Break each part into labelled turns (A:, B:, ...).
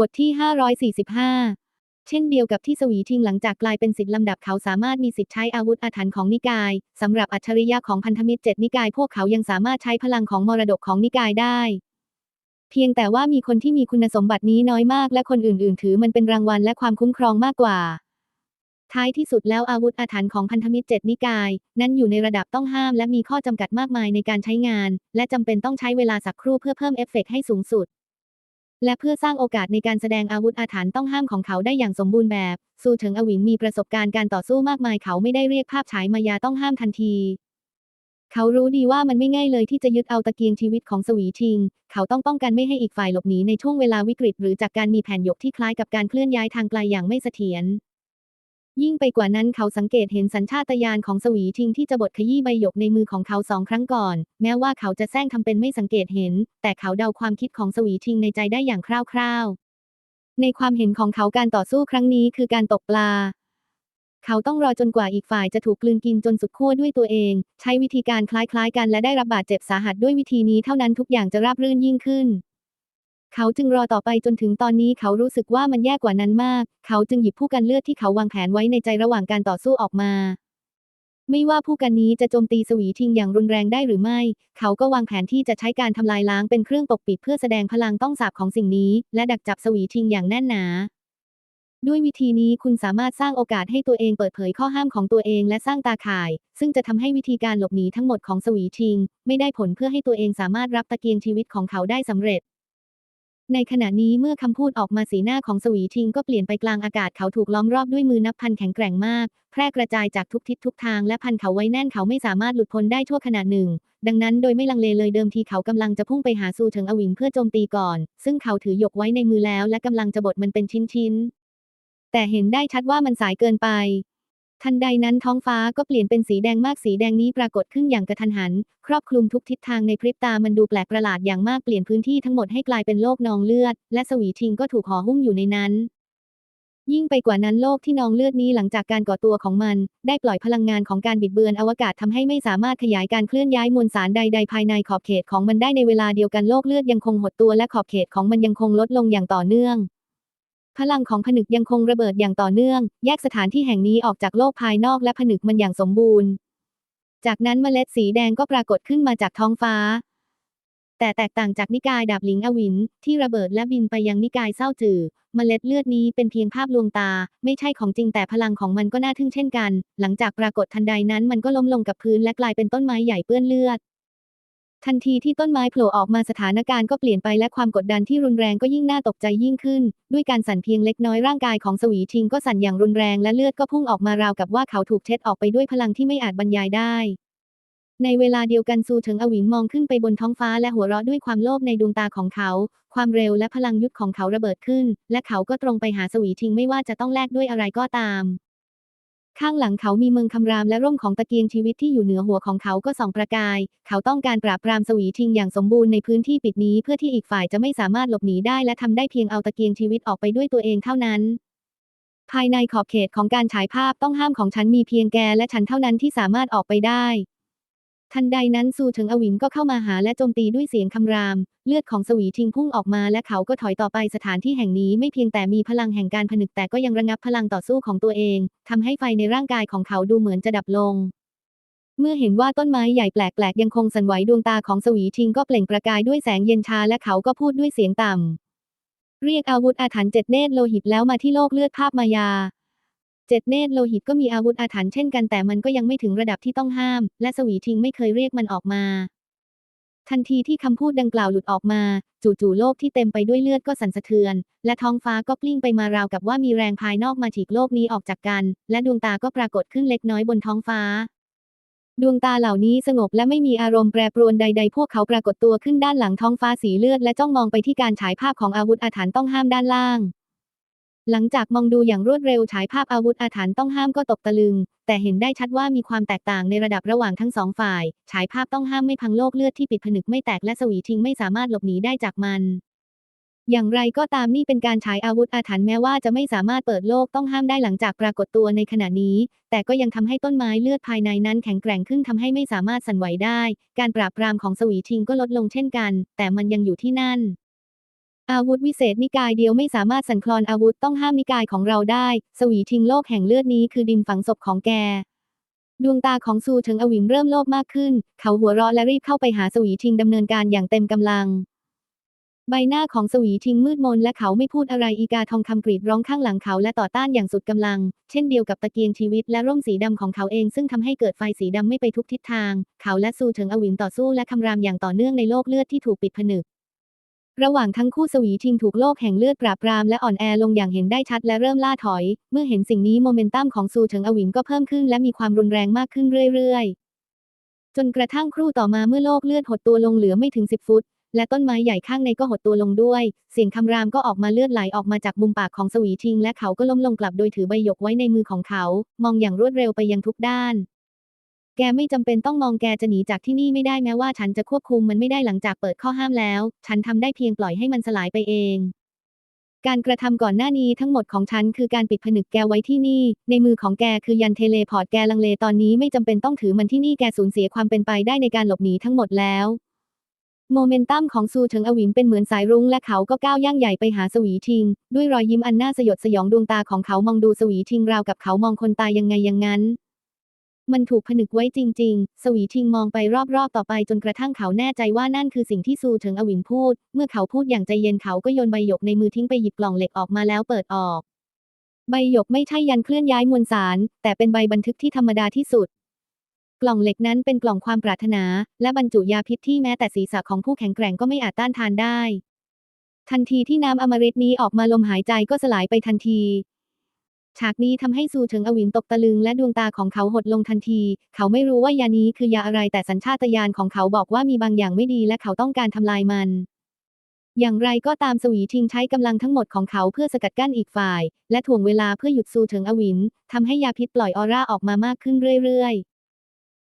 A: บทที่ 545 เช่นเดียวกับที่สวีทิงหลังจากกลายเป็นสิทธิ์ลำดับเขาสามารถมีสิทธิ์ใช้อาวุธอาถรรพ์ของนิกาย สำหรับอัจฉริยะของพันธมิตรเจ็ดนิกายพวกเขายังสามารถใช้พลังของมรดกของนิกายได้ เพียงแต่ว่ามีคนที่มีคุณสมบัตินี้น้อยมากและคนอื่น ๆ ถือมันเป็นรางวัลและความคุ้มครองมากกว่า ท้ายที่สุดแล้วอาวุธอาถรรพ์ของพันธมิตรเจ็ดนิกาย นั้นอยู่ในระดับต้องห้ามและมีข้อจำกัดมากมายในการใช้งาน และจำเป็นต้องใช้เวลาสักครู่เพื่อเพิ่มเอฟเฟกต์ให้สูงสุด และเพื่อสร้างโอกาสในการแสดงอาวุธอาถรรพ์ต้องห้ามของเขาได้อย่างสมบูรณ์แบบ ซูเฉิงอวินมีประสบการณ์การต่อสู้มากมายเขาไม่ได้เรียกภาพฉายมายาต้องห้ามทันที เขารู้ดีว่ามันไม่ง่ายเลยที่จะยึดเอาตะเกียงชีวิตของสวีชิง เขาต้องป้องกันไม่ให้อีกฝ่ายหลบหนีในช่วงเวลาวิกฤต หรือจากการมีแผนยกที่คล้ายกับการเคลื่อนย้ายทางไกลอย่างไม่เสถียร ยิ่งไปกว่านั้นเขาสังเกตเห็นสัญชาตญาณของสวีทิงที่จะบดขยี้ใบหยกในมือของเขาสองครั้งก่อน แม้ว่าเขาจะแซงทำเป็นไม่สังเกตเห็น แต่เขาเดาความคิดของสวีทิงในใจได้อย่างคร่าวๆ ในความเห็นของเขาการต่อสู้ครั้งนี้คือการตกปลา เขาต้องรอจนกว่าอีกฝ่ายจะถูกกลืนกินจนสุดขั้วด้วยตัวเอง ใช้วิธีการคล้ายๆ กันและได้รับบาดเจ็บสาหัสด้วยวิธีนี้เท่านั้นทุกอย่างจะราบรื่นยิ่งขึ้น เขาจึงรอต่อไปจนถึงตอนนี้เขารู้สึกว่ามันแย่กว่านั้นมาก เขาจึงหยิบผู้กันเลือดที่เขาวางแผนไว้ในใจระหว่างการต่อสู้ออกมา ไม่ว่าผู้กันนี้จะโจมตีสวีทิงอย่างรุนแรงได้หรือไม่ เขาก็วางแผนที่จะใช้การทำลายล้างเป็นเครื่องปกปิดเพื่อแสดงพลังต้องสาบของสิ่งนี้ และดักจับสวีทิงอย่างแน่นหนาด้วยวิธีนี้คุณสามารถสร้างโอกาสให้ตัวเองเปิดเผยข้อห้ามของตัวเองและสร้างตาข่าย ซึ่งจะทำให้วิธีการหลบหนีทั้งหมดของสวีชิง ไม่ได้ผลเพื่อให้ตัวเองสามารถรับตะเกียงชีวิตของเขาได้สำเร็จ ในขณะนี้เมื่อคำพูดออกมาสีหน้าของสวีทิงก็เปลี่ยนไปกลางอากาศเขาถูกล้อมรอบด้วยมือนับพันแข็งแกร่งมาก แพร่กระจายจากทุกทิศทุกทางและพันเขาไว้แน่นเขาไม่สามารถหลุดพ้นได้ชั่วขณะหนึ่ง ดังนั้นโดยไม่ลังเลเลยเดิมทีเขากำลังจะพุ่งไปหาซูเฉิงอวินเพื่อโจมตีก่อน ซึ่งเขาถือหยกไว้ในมือแล้วและกำลังจะบดมันเป็นชิ้นๆแต่เห็นได้ชัดว่ามันสายเกินไป ทันใดนั้นท้องฟ้าก็เปลี่ยนเป็นสีแดงมากสีแดงนี้ปรากฏขึ้นอย่างกระทันหัน ครอบคลุมทุกทิศทางในพริบตามันดูแปลกประหลาดอย่างมากเปลี่ยนพื้นที่ทั้งหมดให้กลายเป็นโลกนองเลือด และสวีทิงก็ถูกห่อหุ้มอยู่ในนั้น ยิ่งไปกว่านั้นโลกที่นองเลือดนี้หลังจากการก่อตัวของมัน ได้ปล่อยพลังงานของการบิดเบือนอวกาศทำให้ไม่สามารถขยายการเคลื่อนย้ายมวลสารใด ๆ ภายในขอบเขตของมันได้ในเวลาเดียวกันโลกเลือดยังคงหดตัวและขอบเขตของมันยังคงลดลงอย่างต่อเนื่อง พลังของผนึกยังคงระเบิดอย่างต่อเนื่อง แยกสถานที่แห่งนี้ออกจากโลกภายนอกและผนึกมันอย่างสมบูรณ์ จากนั้นเมล็ดสีแดงก็ปรากฏขึ้นมาจากท้องฟ้า แต่แตกต่างจากนิกายดาบหลิงอวิน ที่ระเบิดและบินไปยังนิกายเศร้าจือเมล็ดเลือดนี้เป็นเพียงภาพลวงตา ไม่ใช่ของจริงแต่พลังของมันก็น่าทึ่งเช่นกัน หลังจากปรากฏทันใดนั้นมันก็ล้มลงกับพื้นและกลายเป็นต้นไม้ใหญ่เปื้อนเลือด ทันทีที่ต้นไม้โผล่ออกมาสถานการณ์ก็เปลี่ยนไปและความกดดันที่รุนแรงก็ยิ่งน่าตกใจยิ่งขึ้น ด้วยการสั่นเพียงเล็กน้อยร่างกายของสวีชิงก็สั่นอย่างรุนแรงและเลือดก็พุ่งออกมาราวกับว่าเขาถูกเช็ดออกไปด้วยพลังที่ไม่อาจบรรยายได้ ในเวลาเดียวกันซูเฉิงอวินมองขึ้นไปบนท้องฟ้าและหัวเราะด้วยความโลภในดวงตาของเขา ความเร็วและพลังยุทธของเขาระเบิดขึ้น และเขาก็ตรงไปหาสวีชิงไม่ว่าจะต้องแลกด้วยอะไรก็ตาม ข้างหลังเขามีเมืองคำรามและร่มของตะเกียงชีวิตที่อยู่เหนือหัวของเขาก็ส่องประกาย เขาต้องการปราบปรามสวีชิงอย่างสมบูรณ์ในพื้นที่ปิดนี้เพื่อที่อีกฝ่ายจะไม่สามารถหลบหนีได้และทำได้เพียงเอาตะเกียงชีวิตออกไปด้วยตัวเองเท่านั้น ภายในขอบเขตของการฉายภาพต้องห้ามของฉันมีเพียงแกและฉันเท่านั้นที่สามารถออกไปได้ ทันใดนั้นซูเฉิงอวินก็เข้ามาหาและโจมตีด้วยเสียงคำราม เลือดของสวีชิงพุ่งออกมาและเขาก็ถอยต่อไปสถานที่แห่งนี้ไม่เพียงแต่มีพลังแห่งการผนึกแต่ก็ยังระงับพลังต่อสู้ของตัวเองทำให้ไฟในร่างกายของเขาดูเหมือนจะดับลง เมื่อเห็นว่าต้นไม้ใหญ่แปลกๆ ยังคงสั่นไหวดวงตาของสวีชิงก็เปล่งประกายด้วยแสงเย็นชาและเขาก็พูดด้วยเสียงต่ำเรียกอาวุธอาถรรพ์เจ็ดเนตรโลหิตแล้วมาที่โลกเลือดภาพมายา เจ็ดเนตรโลหิตก็มีอาวุธอาถรรพ์เช่นกันแต่มันก็ยังไม่ถึงระดับที่ต้องห้าม และสวีทิงไม่เคยเรียกมันออกมา ทันทีที่คำพูดดังกล่าวหลุดออกมา จู่ๆโลกที่เต็มไปด้วยเลือดก็สั่นสะเทือน และท้องฟ้าก็กลิ้งไปมาราวกับว่ามีแรงภายนอกมาฉีกโลกนี้ออกจากกัน และดวงตาก็ปรากฏขึ้นเล็กน้อยบนท้องฟ้าดวงตาเหล่านี้สงบและไม่มีอารมณ์แปรปรวนใด ๆ พวกเขาปรากฏตัวขึ้นด้านหลังท้องฟ้าสีเลือดและจ้องมองไปที่การฉายภาพของอาวุธอาถรรพ์ต้องห้ามด้านล่าง หลังจากมองดูอย่างรวดเร็วฉายภาพอาวุธอาถรรพ์ต้องห้ามก็ตกตะลึง แต่เห็นได้ชัดว่ามีความแตกต่างในระดับระหว่างทั้งสองฝ่าย ฉายภาพต้องห้ามไม่พังโลกเลือดที่ปิดผนึกไม่แตกและสวีทิงไม่สามารถหลบหนีได้จากมัน อย่างไรก็ตามนี่เป็นการฉายอาวุธอาถรรพ์แม้ว่าจะไม่สามารถเปิดโลกต้องห้ามได้หลังจากปรากฏตัวในขณะนี้ แต่ก็ยังทำให้ต้นไม้เลือดภายในนั้นแข็งแกร่งขึ้นทำให้ไม่สามารถสั่นไหวได้ การปราบปรามของสวีทิงก็ลดลงเช่นกัน แต่มันยังอยู่ที่นั่น อาวุธวิเศษนิกายเดียวไม่สามารถสั่นคลอนอาวุธต้องห้ามนิกายของเราได้ สวีทิงโลกแห่งเลือดนี้คือดินฝังศพของแก ดวงตาของซูเฉิงอวินเริ่มโลภมากขึ้น เขาหัวเราะและรีบเข้าไปหาสวีทิงดำเนินการอย่างเต็มกำลัง ใบหน้าของสวีทิงมืดมนและเขาไม่พูดอะไรอีกาทองคำกรีดร้องข้างหลังเขาและต่อต้านอย่างสุดกำลัง เช่นเดียวกับตะเกียงชีวิตและร่มสีดำของเขาเองซึ่งทำให้เกิดไฟสีดำไม่ไปทุกทิศทาง เขาและซูเฉิงอวินต่อสู้และคำรามอย่างต่อเนื่องในโลกเลือดที่ถูกปิดผนึก ระหว่างทั้งคู่สวีทิงถูกโลกแห่งเลือดปราบปรามและอ่อนแอลงอย่างเห็นได้ชัดและเริ่มล่าถอย เมื่อเห็นสิ่งนี้โมเมนตัมของซูเฉิงอวินก็เพิ่มขึ้นและมีความรุนแรงมากขึ้นเรื่อยๆ จนกระทั่งครู่ต่อมาเมื่อโลกเลือดหดตัวลงเหลือไม่ถึง10ฟุต และต้นไม้ใหญ่ข้างในก็หดตัวลงด้วย เสียงคำรามก็ออกมาเลือดไหลออกมาจากมุมปากของสวีทิง และเขาก็ล้มลงกลับโดยถือใบหยกไว้ในมือของเขา มองอย่างรวดเร็วไปยังทุกด้าน แกไม่จำเป็นต้องมองแกจะหนีจากที่นี่ไม่ได้แม้ว่าฉันจะควบคุมมันไม่ได้หลังจากเปิดข้อห้ามแล้ว ฉันทำได้เพียงปล่อยให้มันสลายไปเอง การกระทำก่อนหน้านี้ทั้งหมดของฉันคือการปิดผนึกแกไว้ที่นี่ ในมือของแกคือยันเทเลพอร์ตแกลังเลตอนนี้ไม่จำเป็นต้องถือมันที่นี่แกสูญเสียความเป็นไปได้ในการหลบหนีทั้งหมดแล้วโมเมนตัมของซูเฉิงอวินเป็นเหมือนสายรุ้งและเขาก็ก้าวย่างใหญ่ไปหาสวีทิง ด้วยรอยยิ้มอันน่าสยดสยองดวงตาของเขามองดูสวีทิงราวกับเขามองคนตายยังไงอย่างนั้น มันถูกผนึกไว้จริง ๆ สวีทิงมองไปรอบๆ ต่อไปจนกระทั่งเขาแน่ใจว่านั่นคือสิ่งที่ซูเฉิงอวินพูด เมื่อเขาพูดอย่างใจเย็นเขาก็โยนใบหยกในมือทิ้งไปหยิบกล่องเหล็กออกมาแล้วเปิดออก ใบหยกไม่ใช่ยันเคลื่อนย้ายมวลสาร แต่เป็นใบบันทึกที่ธรรมดาที่สุด กล่องเหล็กนั้นเป็นกล่องความปรารถนา และบรรจุยาพิษที่แม้แต่ศีรษะของผู้แข็งแกร่งก็ไม่อาจต้านทานได้ทันทีที่น้ำอมฤตนี้ออกมาลมหายใจก็สลายไปทันที ฉากนี้ทำให้ซูเฉิงอวินตกตะลึงและดวงตาของเขาหดลงทันที เขาไม่รู้ว่ายานี้คือยาอะไรแต่สัญชาตญาณของเขาบอกว่ามีบางอย่างไม่ดีและเขาต้องการทำลายมัน อย่างไรก็ตามสวีทิงใช้กำลังทั้งหมดของเขาเพื่อสกัดกั้นอีกฝ่าย และถ่วงเวลาเพื่อหยุดซูเฉิงอวินทำให้ยาพิษปล่อยออร่าออกมามากขึ้นเรื่อยๆ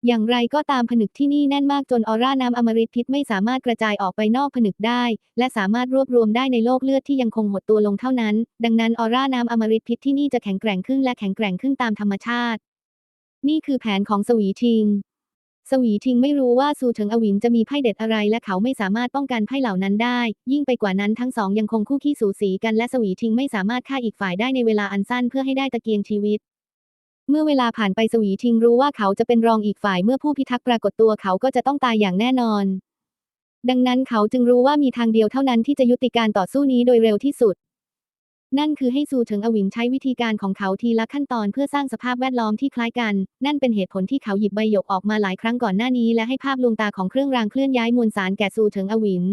A: อย่างไรก็ตามผนึกที่นี่แน่นมากจนออร่าน้ำอมฤตพิษไม่สามารถกระจายออกไปนอกผนึกได้ และสามารถรวบรวมได้ในโลกเลือดที่ยังคงหดตัวลงเท่านั้น ดังนั้นออร่าน้ำอมฤตพิษที่นี่จะแข็งแกร่งขึ้นและแข็งแกร่งขึ้นตามธรรมชาติ นี่คือแผนของสวีทิง สวีทิงไม่รู้ว่าซูเฉิงอวินจะมีไพ่เด็ดอะไร และเขาไม่สามารถป้องกันไพ่เหล่านั้นได้ ยิ่งไปกว่านั้นทั้งสองยังคงคู่ขี้สูสีกันและสวีทิงไม่สามารถฆ่าอีกฝ่ายได้ในเวลาอันสั้นเพื่อให้ได้ตะเกียงชีวิต เมื่อเวลาผ่านไปสวีทิงรู้ว่าเขาจะเป็นรองอีกฝ่ายเมื่อผู้พิทักษ์ปรากฏตัวเขาก็จะต้องตายอย่างแน่นอน ดังนั้นเขาจึงรู้ว่ามีทางเดียวเท่านั้นที่จะยุติการต่อสู้นี้โดยเร็วที่สุด นั่นคือให้ซูเฉิงอวินใช้วิธีการของเขาทีละขั้นตอนเพื่อสร้างสภาพแวดล้อมที่คล้ายกัน นั่นเป็นเหตุผลที่เขาหยิบใบหยกออกมาหลายครั้งก่อนหน้านี้ และให้ภาพลวงตาของเครื่องรางเคลื่อนย้ายมวลสารแก่ซูเฉิงอวิน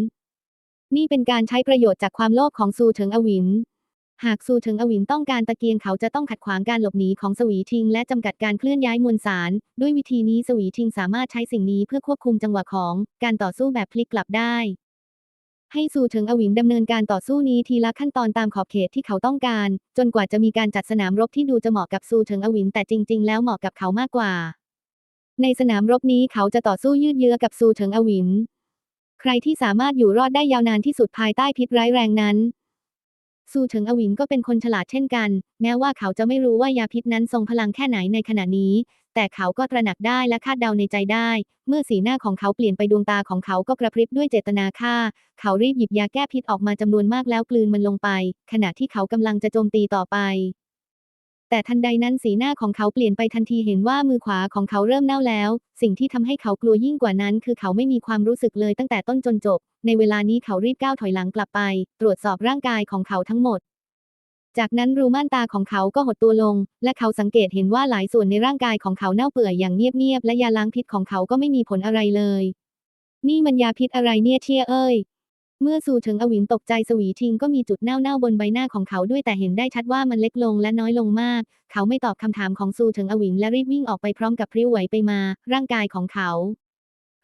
A: นี่เป็นการใช้ประโยชน์จากความโลภของซูเฉิงอวิน หากซูเฉิงอวินต้องการตะเกียงเขาจะต้องขัดขวางการหลบหนีของสวีทิง และจำกัดการเคลื่อนย้ายมวลสาร ด้วยวิธีนี้สวีทิงสามารถใช้สิ่งนี้เพื่อควบคุมจังหวะของการต่อสู้แบบพลิกกลับได้ ให้ซูเฉิงอวินดำเนินการต่อสู้นี้ทีละขั้นตอนตามขอบเขตที่เขาต้องการ จนกว่าจะมีการจัดสนามรบที่ดูจะเหมาะกับซูเฉิงอวินแต่จริง ๆ แล้วเหมาะกับเขามากกว่า ในสนามรบนี้เขาจะต่อสู้ยืดเยื้อกับซูเฉิงอวิน ใครที่สามารถอยู่รอดได้ยาวนานที่สุดภายใต้พิษร้ายแรงนั้น ซูเฉิงอวินก็เป็นคนฉลาดเช่นกัน แม้ว่าเขาจะไม่รู้ว่ายาพิษนั้นทรงพลังแค่ไหนในขณะนี้ แต่เขาก็ตระหนักได้และคาดเดาในใจได้ เมื่อสีหน้าของเขาเปลี่ยนไปดวงตาของเขาก็กระพริบด้วยเจตนาฆ่า เขารีบหยิบยาแก้พิษออกมาจำนวนมากแล้วกลืนมันลงไป ขณะที่เขากำลังจะโจมตีต่อไป แต่ทันใดนั้นสีหน้าของเขาเปลี่ยนไปทันทีเห็นว่ามือขวาของเขาเริ่มเน่าแล้ว สิ่งที่ทำให้เขากลัวยิ่งกว่านั้น คือเขาไม่มีความรู้สึกเลยตั้งแต่ต้นจนจบ ในเวลานี้เขารีบก้าวถอยหลังกลับไป ตรวจสอบร่างกายของเขาทั้งหมด จากนั้นรูม่านตาของเขาก็หดตัวลง และเขาสังเกตเห็นว่าหลายส่วนในร่างกายของเขาเน่าเปื่อยอย่างเงียบๆและยาล้างพิษของเขาก็ไม่มีผลอะไรเลย นี่มันยาพิษอะไรเนี่ยเชี่ยเอ้ย เมื่อซูเฉิงอวินตกใจสวีทิงก็มีจุดเน่าๆบนใบหน้าของเขาด้วยแต่เห็นได้ชัดว่ามันเล็กลงและน้อยลงมาก เขาไม่ตอบคำถามของซูเฉิงอวินและรีบวิ่งออกไปพร้อมกับพริ้วไหวไปมา ร่างกายของเขา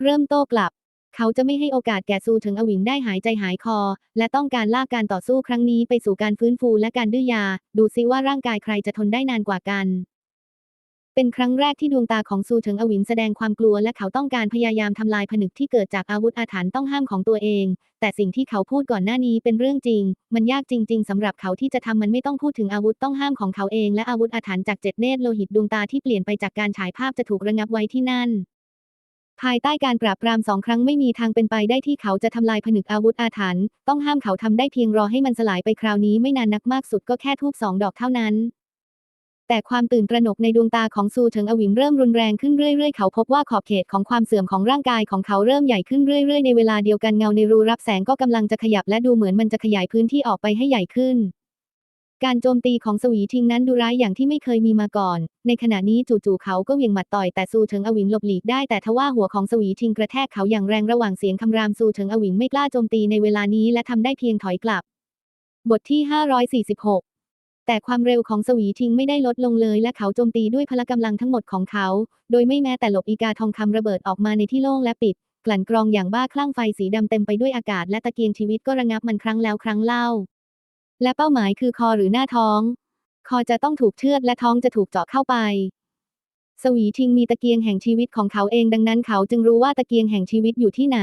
A: เริ่มโต้กลับ เขาจะไม่ให้โอกาสแก่ซูเฉิงอวินได้หายใจหายคอ และต้องการลากการต่อสู้ครั้งนี้ไปสู่การฟื้นฟูและการดื้อยา ดูซิว่าร่างกายใครจะทนได้นานกว่ากัน เป็นครั้งแรกที่ดวงตาของซูเฉิงอวินแสดงความกลัวและเขาต้องการพยายามทำลายผนึกที่เกิดจากอาวุธอาถรรพ์ต้องห้ามของตัวเอง แต่สิ่งที่เขาพูดก่อนหน้านี้เป็นเรื่องจริง มันยากจริง ๆสำหรับเขาที่จะทำมันไม่ต้องพูดถึงอาวุธต้องห้ามของเขาเองและอาวุธอาถรรพ์จากเจ็ดเนตรโลหิตดวงตาที่เปลี่ยนไปจากการฉายภาพจะถูกระงับไว้ที่นั่นภายใต้การปราบปรามสองครั้งไม่มีทางเป็นไปได้ที่เขาจะทำลายผนึกอาวุธอาถรรพ์ต้องห้ามเขาทำได้เพียงรอให้มันสลายไปคราวนี้ไม่นานนักมากสุดก็แค่ทูบสองดอกเท่านั้น แต่ความตื่นตระหนกในดวงตาของซูเฉิงอวินเริ่มรุนแรงขึ้นเรื่อยๆ เขาพบว่าขอบเขตของความเสื่อมของร่างกายของเขาเริ่มใหญ่ขึ้นเรื่อยๆ ในเวลาเดียวกันเงาในรูรับแสงก็กำลังจะขยับและดูเหมือนมันจะขยายพื้นที่ออกไปให้ใหญ่ขึ้น การโจมตีของสวีทิงนั้นดูร้ายอย่างที่ไม่เคยมีมาก่อน ในขณะนี้จู่ๆเขาก็เหวี่ยงหมัดต่อยแต่ซูเฉิงอวินหลบหลีกได้แต่ทว่าหัวของสวีทิงกระแทกเขาอย่างแรงระหว่างเสียงคำรามซูเฉิงอวินไม่กล้าโจมตีในเวลานี้และทำได้เพียงถอยกลับ บทที่ 546 แต่ความเร็วของสวีทิงไม่ได้ลดลงเลยและเขาโจมตีด้วยพละกำลังทั้งหมดของเขา โดยไม่แม้แต่หลบอีกาทองคำระเบิดออกมาในที่โล่งและปิด กลั่นกรองอย่างบ้าคลั่งไฟสีดำเต็มไปด้วยอากาศและตะเกียงชีวิตก็ระงับมันครั้งแล้วครั้งเล่า และเป้าหมายคือคอหรือหน้าท้อง คอจะต้องถูกเชือดและท้องจะถูกเจาะเข้าไป สวีทิงมีตะเกียงแห่งชีวิตของเขาเองดังนั้นเขาจึงรู้ว่าตะเกียงแห่งชีวิตอยู่ที่ไหน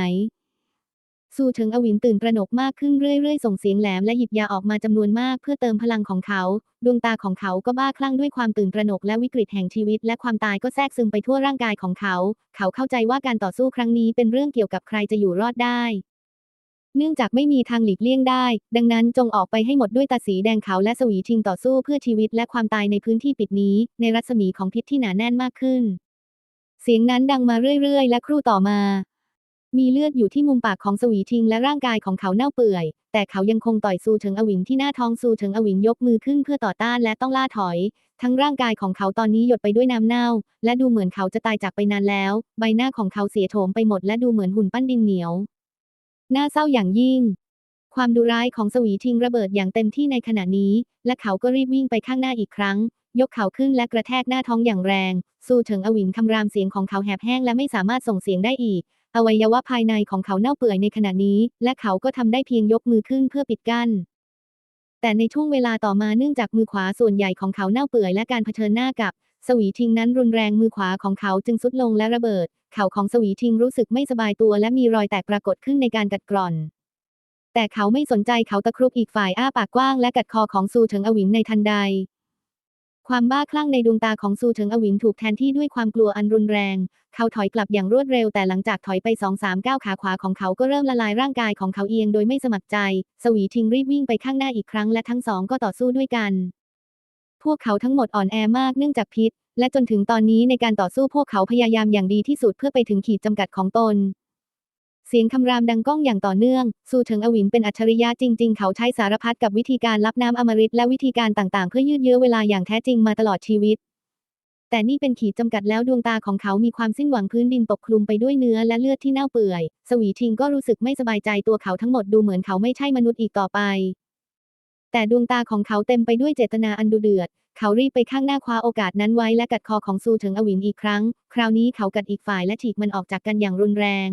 A: ซูเฉิงอวินตื่นตระหนกมากขึ้นเรื่อยๆ ส่งเสียงแหลมและหยิบยาออกมาจำนวนมากเพื่อเติมพลังของเขา ดวงตาของเขาก็บ้าคลั่งด้วยความตื่นตระหนกและวิกฤตแห่งชีวิต และความตายก็แทรกซึมไปทั่วร่างกายของเขา เขาเข้าใจว่าการต่อสู้ครั้งนี้เป็นเรื่องเกี่ยวกับใครจะอยู่รอดได้ เนื่องจากไม่มีทางหลีกเลี่ยงได้ ดังนั้นจงออกไปให้หมดด้วยตาสีแดงขาวและสวีชิงต่อสู้เพื่อชีวิตและความตายในพื้นที่ปิดนี้ ในรัศมีของพิษที่หนาแน่นมากขึ้นเสียงนั้นดังมาเรื่อยๆ และครู่ต่อมา มีเลือดอยู่ที่มุมปากของสวีทิงและร่างกายของเขาเน่าเปื่อย แต่เขายังคงต่อยซูเฉิงอวินที่หน้าท้องซูเฉิงอวินยกมือขึ้นเพื่อต่อต้านและต้องล่าถอย ทั้งร่างกายของเขาตอนนี้หยดไปด้วยน้ำเน่า และดูเหมือนเขาจะตายจากไปนานแล้ว ใบหน้าของเขาเสียโฉมไปหมดและดูเหมือนหุ่นปั้นดินเหนียว น่าเศร้าอย่างยิ่ง ความดุร้ายของสวีทิงระเบิดอย่างเต็มที่ในขณะนี้ และเขาก็รีบวิ่งไปข้างหน้าอีกครั้งยกเขาขึ้นและกระแทกหน้าท้องอย่างแรง ซูเฉิงอวินคำรามเสียงของเขาแหบแห้งและไม่สามารถส่งเสียงได้อีก อวัยวะภายในของเขาเน่าเปื่อยในขณะนี้ และเขาก็ทำได้เพียงยกมือขึ้นเพื่อปิดกั้น แต่ในช่วงเวลาต่อมาเนื่องจากมือขวาส่วนใหญ่ของเขาเน่าเปื่อยและการเผชิญหน้ากับสวีทิงนั้นรุนแรงมือขวาของเขาจึงสุดลงและระเบิด เข่าของสวีทิงรู้สึกไม่สบายตัวและมีรอยแตกปรากฏขึ้นในการกัดกร่อน แต่เขาไม่สนใจเขาตะครุบอีกฝ่ายอ้าปากกว้างและกัดคอของซูเฉิงอวินในทันใด ความบ้าคลั่งในดวงตาของซูเฉิงอวินถูกแทนที่ด้วยความกลัวอันรุนแรง เขาถอยกลับอย่างรวดเร็วแต่หลังจากถอยไปสองสามก้าวขาขวาของเขาก็เริ่มละลายร่างกายของเขาเอียงโดยไม่สมัครใจ สวีทิงรีบวิ่งไปข้างหน้าอีกครั้งและทั้งสองก็ต่อสู้ด้วยกัน พวกเขาทั้งหมดอ่อนแอมากเนื่องจากพิษ และจนถึงตอนนี้ในการต่อสู้พวกเขาพยายามอย่างดีที่สุดเพื่อไปถึงขีดจำกัดของตน เสียงคำรามดังก้องอย่างต่อเนื่องซูเฉิงอวินเป็นอัจฉริยะจริง ๆ เขาใช้สารพัดกับวิธีการรับน้ำอมฤตและวิธีการต่างๆ เพื่อยืดเยื้อเวลาอย่างแท้จริงมาตลอดชีวิต แต่นี่เป็นขีดจำกัดแล้วดวงตาของเขามีความสิ้นหวังพื้นดินปกคลุมไปด้วยเนื้อและเลือดที่เน่าเปื่อย สวีทิงก็รู้สึกไม่สบายใจตัวเขาทั้งหมดดูเหมือนเขาไม่ใช่มนุษย์อีกต่อไป แต่ดวงตาของเขาเต็มไปด้วยเจตนาอันดุเดือด เขารีบไปข้างหน้าคว้าโอกาสนั้นไว้และกัดคอของซูเฉิงอวินอีกครั้ง คราวนี้เขากัดอีกฝ่ายและฉีกมันออกจากกันอย่างรุนแรง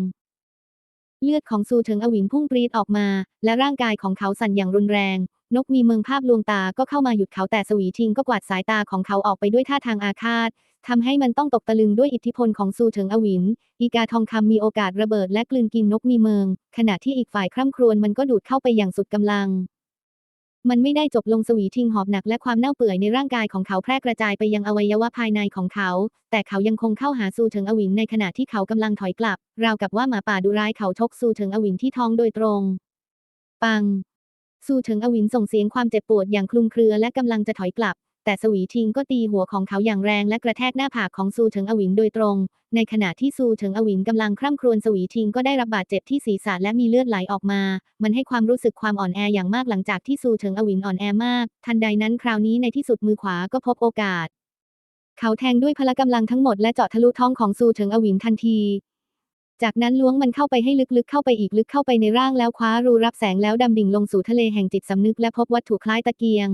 A: เลือดของซูเถิงอวินพุ่งปรีดออกมา และร่างกายของเขาสั่นอย่างรุนแรง นกมีเมืองภาพลวงตาก็เข้ามาหยุดเขาแต่สวีทิงก็กวาดสายตาของเขาออกไปด้วยท่าทางอาฆาตทำให้มันต้องตกตะลึงด้วยอิทธิพลของซูเถิงอวิน อีกาทองคำมีโอกาสระเบิดและกลืนกินนกมีเมือง ขณะที่อีกฝ่ายคร่ำครวญมันก็ดูดเข้าไปอย่างสุดกำลัง มันไม่ได้จบลงสวีทิงหอบหนักและความเน่าเปื่อยในร่างกายของเขาแพร่กระจายไปยังอวัยวะภายในของเขา แต่เขายังคงเข้าหาซูเถิงอวินในขณะที่เขากำลังถอยกลับ ราวกับว่าหมาป่าดุร้ายเขาชกซูเถิงอวินที่ท้องโดยตรง ปัง ซูเถิงอวินส่งเสียงความเจ็บปวดอย่างคลุมเครือและกำลังจะถอยกลับ แต่สวีทิงก็ตีหัวของเขาอย่างแรงและกระแทกหน้าผากของซูเฉิงอวินโดยตรง ในขณะที่ซูเฉิงอวินกำลังคร่ำครวญสวีทิงก็ได้รับบาดเจ็บที่ศีรษะและมีเลือดไหลออกมา มันให้ความรู้สึกความอ่อนแออย่างมากหลังจากที่ซูเฉิงอวินอ่อนแอมาก ทันใดนั้นคราวนี้ในที่สุดมือขวาก็พบโอกาส เขาแทงด้วยพละกำลังทั้งหมดและเจาะทะลุท้องของซูเฉิงอวินทันทีจากนั้นล้วงมันเข้าไปให้ลึกๆ เข้าไปอีกลึกเข้าไปในร่างแล้วคว้ารูรับแสงแล้วดำดิ่งลงสู่ทะเลแห่งจิตสำนึกและพบวัตถุคล้ายตะเกียง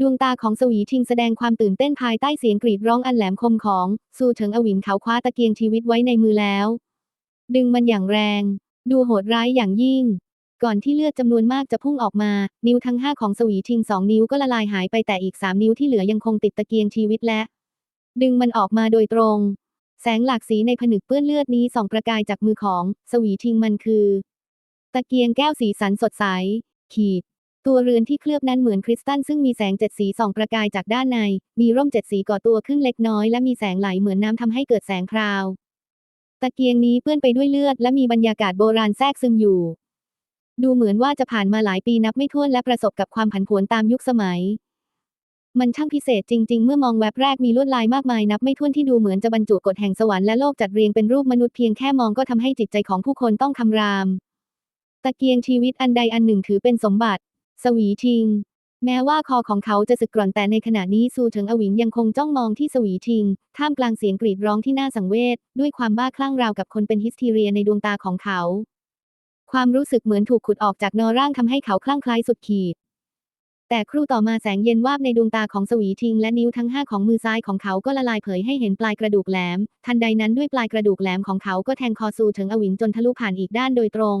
A: ดวงตาของสวีทิงแสดงความตื่นเต้นภายใต้เสียงกรีดร้องอันแหลมคมของซูเฉิงอวินเขาคว้าตะเกียงชีวิตไว้ในมือแล้ว ดึงมันอย่างแรง ดูโหดร้ายอย่างยิ่ง ก่อนที่เลือดจำนวนมากจะพุ่งออกมา นิ้วทั้งห้าของสวีทิงสองนิ้วก็ละลายหายไปแต่อีกสามนิ้วที่เหลือยังคงติดตะเกียงชีวิตและ ดึงมันออกมาโดยตรง แสงหลากสีในผนึกเปื้อนเลือดนี้ส่องประกายจากมือของสวีทิงมันคือ ตะเกียงแก้วสีสันสดใส ขีด ตัวเรือนที่เคลือบนั้นเหมือนคริสตัลซึ่งมีแสงเจ็ดสีส่องประกายจากด้านใน มีร่มเจ็ดสีก่อตัวขึ้นเล็กน้อยและมีแสงไหลเหมือนน้ำทำให้เกิดแสงพราว ตะเกียงนี้เปื้อนไปด้วยเลือดและมีบรรยากาศโบราณแทรกซึมอยู่ ดูเหมือนว่าจะผ่านมาหลายปีนับไม่ถ้วนและประสบกับความผันผวนตามยุคสมัย มันช่างพิเศษจริง ๆ เมื่อมองแวบแรกมีลวดลายมากมายนับไม่ถ้วนที่ดูเหมือนจะบรรจุกฎแห่งสวรรค์และโลกจัดเรียงเป็นรูปมนุษย์เพียงแค่มองก็ทำให้จิตใจของผู้คนต้องคำรามตะเกียงชีวิตอันใดอันหนึ่งถือเป็นสมบัติ สวีทิง แม้ว่าคอของเขาจะสึกกร่อนแต่ในขณะนี้ซูเฉิงอวิงยังคงจ้องมองที่สวีทิง ท่ามกลางเสียงกรีดร้องที่น่าสังเวชด้วยความบ้าคลั่งราวกับคนเป็นฮิสทีเรียในดวงตาของเขา ความรู้สึกเหมือนถูกขุดออกจากนอร่างทำให้เขาคลั่งคล้สุดขีด แต่ครู่ต่อมาแสงเย็นวาบในดวงตาของสวีทิง และนิ้วทั้งห้าของมือซ้ายของเขาก็ละลายเผยให้เห็นปลายกระดูกแหลม ทันใดนั้นด้วยปลายกระดูกแหลมของเขาก็แทงคอซูเฉิงอวิงจนทะลุผ่านอีกด้านโดยตรง